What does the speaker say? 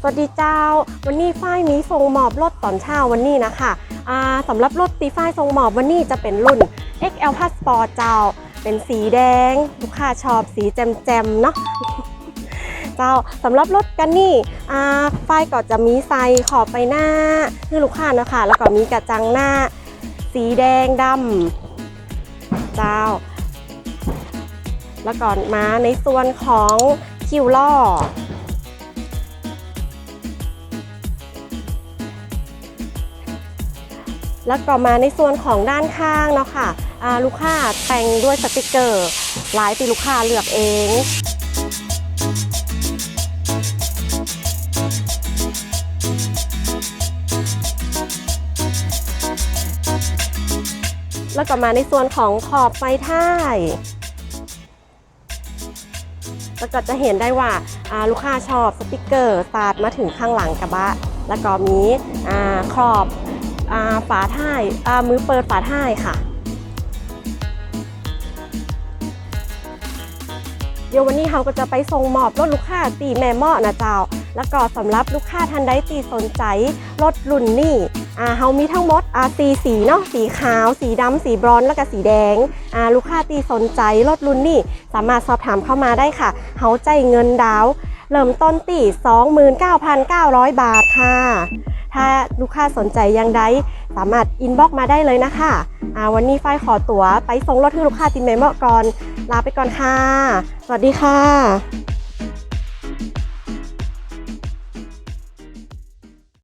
สวัสดีเจ้า วันนี้ฝ้ายมีทรงหมอบรถตอนเช้าวันนี้นะคะอ่าสำหรับรถตีฝ้ายทรงหมอบวันนี้จะเป็นรุ่น XL Plus Sport เจ้า เป็นสีแดง ลูกค้าชอบสีแจ่มๆเนาะเจ้าสำหรับรถกันนี่ฝ้ายก็จะมีไซขอบไปหน้าให้ลูกค้านะคะ แล้วก็มีกระจังหน้า สีแดงดำเจ้า แล้วก่อนมาในส่วนของคิวล่อ แล้วก็มาในส่วนของด้านข้างเนาะค่ะอ่าลูกค้าแต่งด้วยสติกเกอร์หลายตีลูกค้าเลือกเองแล้วก็มาในส่วนของขอบไฟท้าย แล้วก็จะเห็นได้ว่าาลูกค้าชอบสติกเกอร์สาดมาถึงข้างหลังกระบะ แล้วก็มีอขอบ ฝาท้ายมือเปิดฝาท้ายค่ะ เดี๋ยววันนี้เราก็จะไปส่งมอบรถลูกค้าตีแม่เมาะนะเจ้า แล้วก็สำหรับลูกค้าท่านใดตีสนใจรถรุ่นนี้อ่เฮามีทั้งหมดสีสีเนาะสีขาว สีดำสีบรอนซ์แล้วก็สีแดงลูกค้าตีสนใจรถรุ่นนี้สามารถสอบถามเข้ามาได้ค่ะเฮาใจเงินดาวน์เริ่มต้นตี29,900 บาทค่ะ ถ้าลูกค้าสนใจยังไดสามารถอินบ็อกมาได้เลยนะคะะวันนี้ฝ้ายขอตั๋วไปส่งรถให้ลูกค้าตินเมเมาะก่อน ลาไปก่อนค่ะ สวัสดีค่ะ